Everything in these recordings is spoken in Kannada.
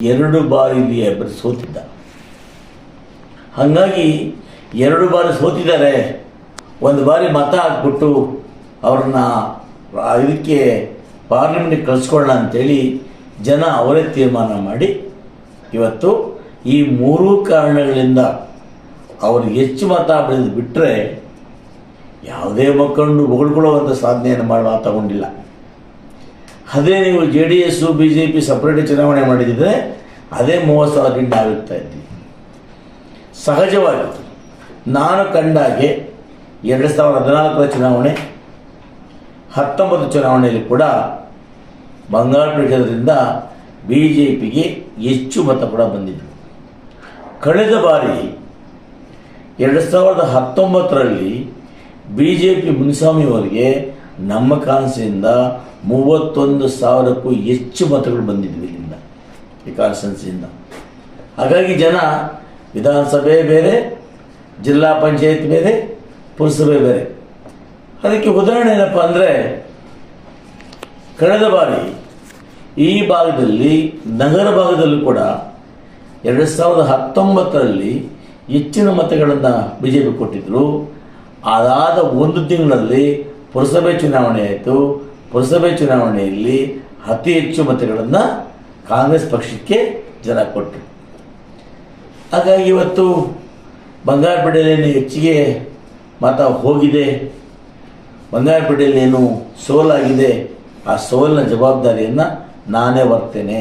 ಎರಡು ಬಾರಿ ಇಲ್ಲಿ ಇಬ್ಬರು ಸೋತಿದ್ದ. ಹಾಗಾಗಿ ಎರಡು ಬಾರಿ ಸೋತಿದ್ದಾರೆ ಒಂದು ಬಾರಿ ಮತ ಹಾಕ್ಬಿಟ್ಟು ಅವ್ರನ್ನ ಇದಕ್ಕೆ ಪಾರ್ಲಿಮೆಂಟ್ಗೆ ಕಳಿಸ್ಕೊಳ್ಳ ಅಂತೇಳಿ ಜನ ಅವರೇ ತೀರ್ಮಾನ ಮಾಡಿ ಇವತ್ತು ಈ ಮೂರೂ ಕಾರಣಗಳಿಂದ ಅವ್ರಿಗೆ ಹೆಚ್ಚು ಮತ ಬೆಳೆದು ಬಿಟ್ಟರೆ ಯಾವುದೇ ಮಕ್ಕಳನ್ನು ಹೊಗಳ್ಕೊಳ್ಳುವಂಥ ಸಾಧನೆಯನ್ನು ಮಾಡಿ ತಗೊಂಡಿಲ್ಲ. ಅದೇ ನೀವು J D S B J P separate ಚುನಾವಣೆ ಮಾಡಿದರೆ ಅದೇ ಮೂವತ್ತು ಸಾವಿರ ಗಿಂಟ ಆಗುತ್ತಾ ಇದ್ವಿ ಸಹಜವಾಗಿ ನಾನು ಕಂಡಾಗೆ ಎರಡು ಸಾವಿರದ ಹದಿನಾಲ್ಕರ ಚುನಾವಣೆ, ಹತ್ತೊಂಬತ್ತು ಚುನಾವಣೆಯಲ್ಲಿ ಕೂಡ ಬಂಗಾಳ ಕ್ಷೇತ್ರದಿಂದ ಬಿ ಜೆ ಪಿಗೆ ಹೆಚ್ಚು ಮತ ಕೂಡ ಬಂದಿದೆ. ಕಳೆದ ಬಾರಿ ಎರಡು ಸಾವಿರದ ಹತ್ತೊಂಬತ್ತರಲ್ಲಿ ಬಿ ಜೆ ಪಿ ಮುನಿಸ್ವಾಮಿಯವರಿಗೆ ನಮ್ಮ ಕಾನ್ಸಿಯಿಂದ ಮೂವತ್ತೊಂದು ಸಾವಿರಕ್ಕೂ ಹೆಚ್ಚು ಮತಗಳು ಬಂದಿದ್ವಿ ಇಲ್ಲಿಂದ ಈ ಕಾನ್ಸ್ಟೆನ್ಸಿಯಿಂದ ಹಾಗಾಗಿ ಜನ ವಿಧಾನಸಭೆ ಬೇರೆ, ಜಿಲ್ಲಾ ಪಂಚಾಯತ್ ಬೇರೆ, ಪುರಸಭೆ ಬೇರೆ. ಅದಕ್ಕೆ ಉದಾಹರಣೆ ಏನಪ್ಪ ಅಂದರೆ, ಕಳೆದ ಬಾರಿ ಈ ಭಾಗದಲ್ಲಿ, ನಗರ ಭಾಗದಲ್ಲೂ ಕೂಡ ಎರಡು ಸಾವಿರದ ಹತ್ತೊಂಬತ್ತರಲ್ಲಿ ಹೆಚ್ಚಿನ ಮತಗಳನ್ನು ಬಿ ಜೆ ಪಿ ಕೊಟ್ಟಿದ್ದರು ಅದಾದ ಒಂದು ತಿಂಗಳಲ್ಲಿ ಪುರಸಭೆ ಚುನಾವಣೆ ಆಯಿತು. ಪುರಸಭೆ ಚುನಾವಣೆಯಲ್ಲಿ ಅತಿ ಹೆಚ್ಚು ಮತಗಳನ್ನು ಕಾಂಗ್ರೆಸ್ ಪಕ್ಷಕ್ಕೆ ಜನ ಕೊಟ್ಟರು ಹಾಗಾಗಿ ಇವತ್ತು ಬಂಗಾರಪೇಟೆಯಲ್ಲಿ ಹೆಚ್ಚಿಗೆ ಮತ ಹೋಗಿದೆ. ಬಂಗಾರಪೇಟೆಯಲ್ಲಿ ಏನು ಸೋಲಾಗಿದೆ, ಆ ಸೋಲಿನ ಜವಾಬ್ದಾರಿಯನ್ನು ನಾನೇ ಬರ್ತೇನೆ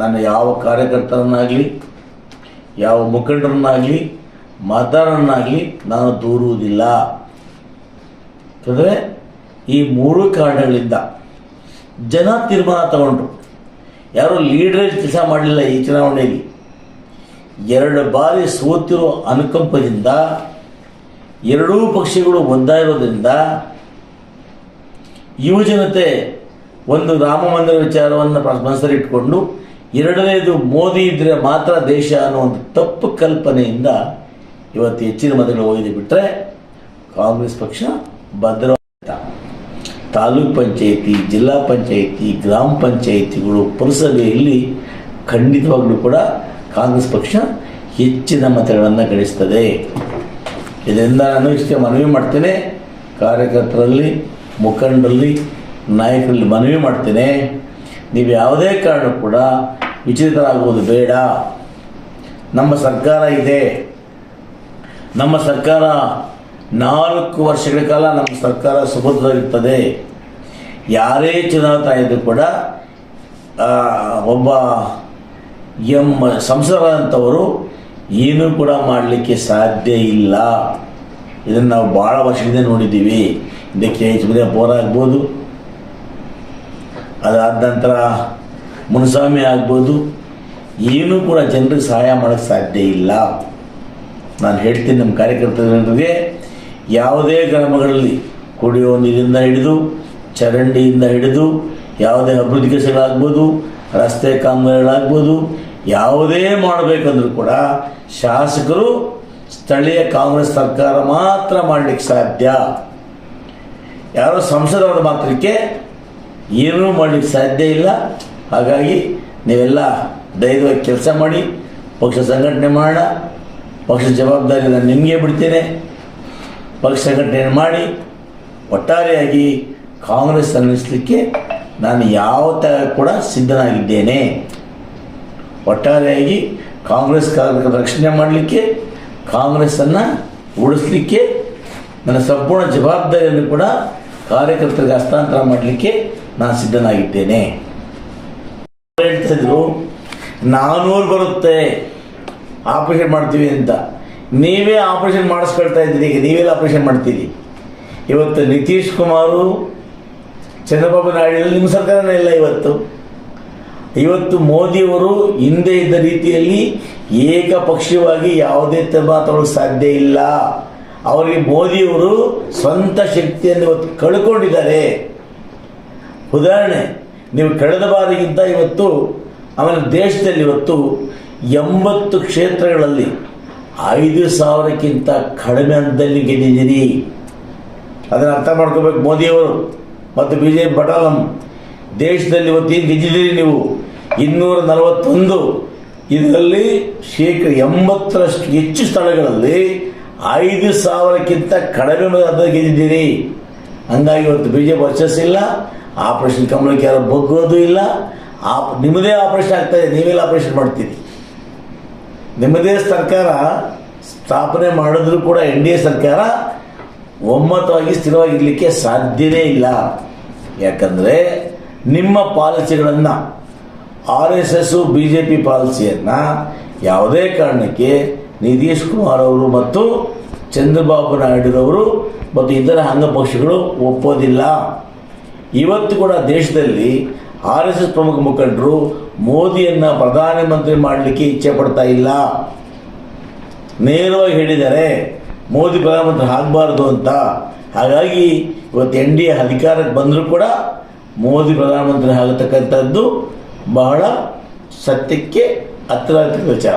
ನಾನು ಯಾವ ಕಾರ್ಯಕರ್ತರನ್ನಾಗಲಿ, ಯಾವ ಮುಖಂಡರನ್ನಾಗಲಿ, ಮತದಾರರನ್ನಾಗಲಿ ನಾನು ದೂರುವುದಿಲ್ಲ. ಅಂದರೆ ಈ ಮೂರು ಕಾರಣಗಳಿಂದ ಜನ ತೀರ್ಮಾನ ತಗೊಂಡ್ರು. ಯಾರು ಲೀಡರ್ ಕೆಲಸ ಮಾಡಲಿಲ್ಲ ಈ ಚುನಾವಣೆಯಲ್ಲಿ. ಎರಡು ಬಾರಿ ಸೋತಿರೋ ಅನುಕಂಪದಿಂದ ಎರಡೂ ಪಕ್ಷಗಳು ಒಂದಾಗಿರೋದ್ರಿಂದ ಯುವಜನತೆ ಒಂದು ರಾಮ ಮಂದಿರ ವಿಚಾರವನ್ನು ಮನಸ್ಸಲ್ಲಿಟ್ಕೊಂಡು ಎರಡನೇದು ಮೋದಿ ಇದ್ದರೆ ಮಾತ್ರ ದೇಶ ಅನ್ನೋ ಒಂದು ತಪ್ಪು ಕಲ್ಪನೆಯಿಂದ ಇವತ್ತು ಹೆಚ್ಚಿನ ಮತಗಳು ಹೋಗಿದೆ ಬಿಟ್ಟರೆ ಕಾಂಗ್ರೆಸ್ ಪಕ್ಷ ಭದ್ರ ತಾಲೂಕ್ ಪಂಚಾಯಿತಿ, ಜಿಲ್ಲಾ ಪಂಚಾಯಿತಿ, ಗ್ರಾಮ ಪಂಚಾಯಿತಿಗಳು ಪುರಸಭೆಯಲ್ಲಿ ಖಂಡಿತವಾಗಲೂ ಕೂಡ ಕಾಂಗ್ರೆಸ್ ಪಕ್ಷ ಹೆಚ್ಚಿನ ಮತಗಳನ್ನು ಗಳಿಸ್ತದೆ. ಇದರಿಂದ ನಾನು ಇಷ್ಟೇ ಮನವಿ ಮಾಡ್ತೇನೆ. ಕಾರ್ಯಕರ್ತರಲ್ಲಿ, ಮುಖಂಡರಲ್ಲಿ, ನಾಯಕರಲ್ಲಿ ಮನವಿ ಮಾಡ್ತೇನೆ. ನೀವು ಯಾವುದೇ ಕಾರಣ ಕೂಡ ವಿಚಲಿತರಾಗುವುದು ಬೇಡ. ನಮ್ಮ ಸರ್ಕಾರ ಇದೆ. ನಮ್ಮ ಸರ್ಕಾರ ನಾಲ್ಕು ವರ್ಷಗಳ ಕಾಲ ನಮ್ಮ ಸರ್ಕಾರ ಸುಭದ್ರವಾಗಿರ್ತದೆ. ಯಾರೇ ಚುನಾವಣೆ ಇದ್ದರೂ ಕೂಡ ಒಬ್ಬ ಎಂ ಸಂಸದರಂಥವರು ಏನೂ ಕೂಡ ಮಾಡಲಿಕ್ಕೆ ಸಾಧ್ಯ ಇಲ್ಲ. ಇದನ್ನು ನಾವು ಭಾಳ ವರ್ಷದಿಂದ ನೋಡಿದ್ದೀವಿ. ಇದಕ್ಕೆ ಎಚ್ ಬಿ ಆಗ್ಬೋದು. ಅದಾದ ನಂತರ ಮುನಿಸ್ವಾಮಿ ಆಗ್ಬೋದು. ಏನೂ ಕೂಡ ಜನರಿಗೆ ಸಹಾಯ ಮಾಡೋಕ್ಕೆ ಸಾಧ್ಯ ಇಲ್ಲ. ನಾನು ಹೇಳ್ತೀನಿ ನಮ್ಮ ಕಾರ್ಯಕರ್ತರಿಗೆ. ಯಾವುದೇ ಗ್ರಾಮಗಳಲ್ಲಿ ಕುಡಿಯುವ ನೀರಿಂದ ಹಿಡಿದು, ಚರಂಡಿಯಿಂದ ಹಿಡಿದು, ಯಾವುದೇ ಅಭಿವೃದ್ಧಿ ಕೆಲಸಗಳಾಗ್ಬೋದು, ರಸ್ತೆ ಕಾಮಗಾರಿಗಳಾಗ್ಬೋದು, ಯಾವುದೇ ಮಾಡಬೇಕಂದ್ರೂ ಕೂಡ ಶಾಸಕರು ಸ್ಥಳೀಯ ಕಾಂಗ್ರೆಸ್ ಸರ್ಕಾರ ಮಾತ್ರ ಮಾಡಲಿಕ್ಕೆ ಸಾಧ್ಯ. ಯಾರೋ ಸಂಸದರ ಮಾತ್ರಕ್ಕೆ ಏನೂ ಮಾಡಲಿಕ್ಕೆ ಸಾಧ್ಯ ಇಲ್ಲ. ಹಾಗಾಗಿ ನೀವೆಲ್ಲ ಧೈರ್ಯವಾಗಿ ಕೆಲಸ ಮಾಡಿ, ಪಕ್ಷ ಸಂಘಟನೆ ಮಾಡೋಣ. ಪಕ್ಷ ಜವಾಬ್ದಾರಿ ನಾನು ನಿಮಗೆ ಬಿಡ್ತೇನೆ. ಪಕ್ಷ ಸಂಘಟನೆಯನ್ನು ಮಾಡಿ ಒಟ್ಟಾರೆಯಾಗಿ ಕಾಂಗ್ರೆಸ್ ಅನ್ನಿಸ್ಲಿಕ್ಕೆ ನಾನು ಯಾವ ತರ ಕೂಡ ಸಿದ್ಧನಾಗಿದ್ದೇನೆ. ಒಟ್ಟಾರೆಯಾಗಿ ಕಾಂಗ್ರೆಸ್ ಕಾರ್ಯಕ್ರಮ ರಕ್ಷಣೆ ಮಾಡಲಿಕ್ಕೆ, ಕಾಂಗ್ರೆಸ್ಸನ್ನು ಉಳಿಸ್ಲಿಕ್ಕೆ, ನನ್ನ ಸಂಪೂರ್ಣ ಜವಾಬ್ದಾರಿಯನ್ನು ಕೂಡ ಕಾರ್ಯಕರ್ತರಿಗೆ ಹಸ್ತಾಂತರ ಮಾಡಲಿಕ್ಕೆ ನಾನು ಸಿದ್ಧನಾಗಿದ್ದೇನೆ. ಹೇಳ್ತಾ ಇದ್ರು, ನಾನೂರು ಬರುತ್ತೆ, ಆಪರೇಷನ್ ಮಾಡ್ತೀವಿ ಅಂತ. ನೀವೇ ಆಪರೇಷನ್ ಮಾಡಿಸ್ಕೊಳ್ತಾ ಇದ್ದೀರಿ, ಈಗ ನೀವೆಲ್ಲ ಆಪರೇಷನ್ ಮಾಡ್ತೀರಿ. ಇವತ್ತು ನಿತೀಶ್ ಕುಮಾರು, ಚಂದ್ರಬಾಬು ನಾಯ್ಡು ನಿಮ್ಮ ಸರ್ಕಾರನೇ ಇಲ್ಲ ಇವತ್ತು. ಇವತ್ತು ಮೋದಿಯವರು ಹಿಂದೆ ಇದ್ದ ರೀತಿಯಲ್ಲಿ ಏಕಪಕ್ಷೀಯವಾಗಿ ಯಾವುದೇ ತಗೊಳ್ಳೋಕೆ ಸಾಧ್ಯ ಇಲ್ಲ. ಅವರಿಗೆ ಮೋದಿಯವರು ಸ್ವಂತ ಶಕ್ತಿಯನ್ನು ಇವತ್ತು ಕಳ್ಕೊಂಡಿದ್ದಾರೆ. ಉದಾಹರಣೆ, ನೀವು ಕಳೆದ ಬಾರಿಗಿಂತ ಇವತ್ತು, ಆಮೇಲೆ ದೇಶದಲ್ಲಿ ಇವತ್ತು ಎಂಬತ್ತು ಕ್ಷೇತ್ರಗಳಲ್ಲಿ ಐದು ಸಾವಿರಕ್ಕಿಂತ ಕಡಿಮೆ ಹಂತದಲ್ಲಿ ಗೆದ್ದಿದ್ದೀರಿ ಅದನ್ನು ಅರ್ಥ ಮಾಡ್ಕೋಬೇಕು ಮೋದಿಯವರು ಮತ್ತು ಬಿ ಜೆ ಪಿ ದೇಶದಲ್ಲಿ ಇವತ್ತು ಏನು ಗೆದ್ದಿದ್ದೀರಿ ನೀವು? ಇನ್ನೂರ ನಲವತ್ತೊಂದು. ಇದರಲ್ಲಿ ಶೇಕಡ ಎಂಬತ್ತರಷ್ಟು ಹೆಚ್ಚು ಸ್ಥಳಗಳಲ್ಲಿ ಐದು ಸಾವಿರಕ್ಕಿಂತ ಕಡಿಮೆ ಅಂತ ಗೆದ್ದಿದ್ದೀರಿ. ಹಂಗಾಗಿ ಇವತ್ತು ಬಿ ಜೆ ಪಿ ವರ್ಚಸ್ ಇಲ್ಲ, ಆಪರೇಷನ್ ಕಮಲಕ್ಕೆ ಯಾರು ಬಗ್ಗೋದು ಇಲ್ಲ. ಆಪ್ ನಿಮ್ಮದೇ ಆಪರೇಷನ್ ಆಗ್ತಾಯಿದೆ ನೀವೆಲ್ಲ ಆಪರೇಷನ್ ಮಾಡ್ತೀರಿ. ನಿಮ್ಮದೇ ಸರ್ಕಾರ ಸ್ಥಾಪನೆ ಮಾಡಿದ್ರು ಕೂಡ ಎನ್ ಡಿ ಎ ಸರ್ಕಾರ ಒಮ್ಮತವಾಗಿ ಸ್ಥಿರವಾಗಿರಲಿಕ್ಕೆ ಸಾಧ್ಯವೇ ಇಲ್ಲ. ಯಾಕಂದರೆ ನಿಮ್ಮ ಪಾಲಿಸಿಗಳನ್ನು R S S B J P ಪಾಲಿಸಿಯನ್ನು ಯಾವುದೇ ಕಾರಣಕ್ಕೆ ನಿತೀಶ್ ಕುಮಾರ್ ಅವರು ಮತ್ತು ಚಂದ್ರಬಾಬು ನಾಯ್ಡುರವರು ಮತ್ತು ಇತರ ಅಂಗಪಕ್ಷಗಳು ಒಪ್ಪೋದಿಲ್ಲ. ಇವತ್ತು ಕೂಡ ದೇಶದಲ್ಲಿ ಆರ್ ಎಸ್ ಎಸ್ ಪ್ರಮುಖ ಮುಖಂಡರು ಮೋದಿಯನ್ನು ಪ್ರಧಾನಮಂತ್ರಿ ಮಾಡಲಿಕ್ಕೆ ಇಚ್ಛೆ ಪಡ್ತಾ ಇಲ್ಲ. ನೇರವಾಗಿ ಹೇಳಿದ್ದಾರೆ ಮೋದಿ ಪ್ರಧಾನಮಂತ್ರಿ ಆಗಬಾರ್ದು ಅಂತ. ಹಾಗಾಗಿ ಇವತ್ತು ಎನ್ ಡಿ ಎ ಅಧಿಕಾರಕ್ಕೆ ಬಂದರೂ ಕೂಡ ಮೋದಿ ಪ್ರಧಾನಮಂತ್ರಿ ಆಗತಕ್ಕಂಥದ್ದು ಬಹಳ ಸತ್ಯಕ್ಕೆ ಹತ್ತಿರ ವಿಚಾರ.